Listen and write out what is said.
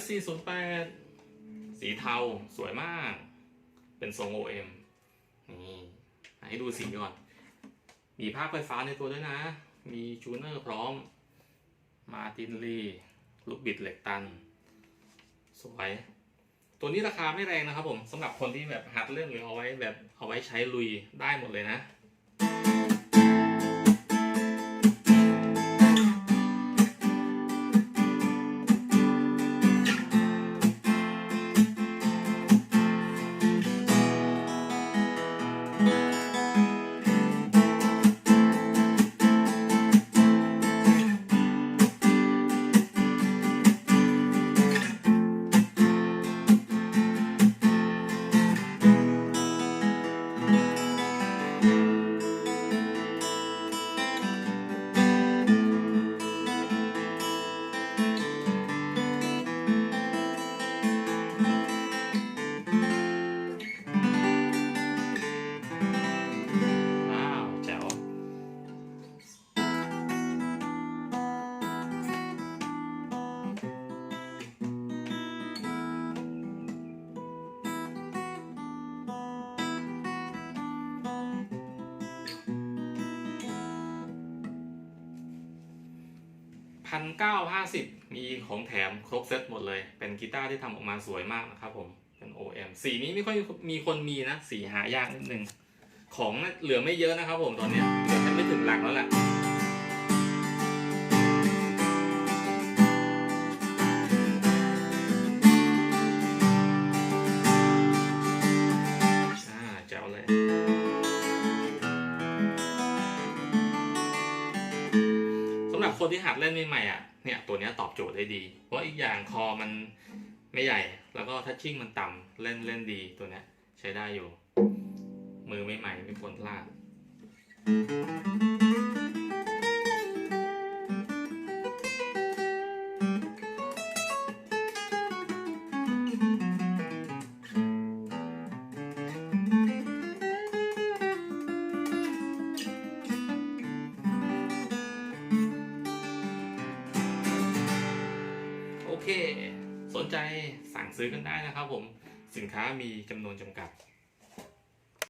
SC 0 8สีเทาสวยมาก เป็นทรง OM นี่ให้ดูสีก่อน มีภาคไฟฟ้าในตัวด้วยนะ มีจูเนอร์พร้อม มาตินลีลูกบิดเหล็กตัน สวย ตัวนี้ราคาไม่แรงนะครับผมสำหรับคนที่แบบหัดเล่นหรือเอาไว้แบบเอาไว้ใช้ลุยได้หมดเลยนะ พันเก้าห้าสิบมีของแถมครบเซตหมดเลย เป็นกีตาร์ที่ทำออกมาสวยมากนะครับผม เป็น OM สีนี้ไม่ค่อยมีคนมีนะ สีหายากนิดนึง ของเหลือไม่เยอะนะครับผมตอนเนี้ยเหลือแค่ไม่ถึงหลักแล้วแหละ คนที่หัดเล่นใหม่ๆอะเนี่ยตัวนี้ตอบโจทย์ได้ดี เพราะอีกอย่างคอมันไม่ใหญ่ แล้วก็ทัชชิ่งมันต่ำเล่นเล่นดีตัวเนี้ยใช้ได้อยู่ มือใหม่ๆไม่ควรพลาด เค สนใจสั่งซื้อกันได้นะครับผม สินค้ามีจำนวนจำกัด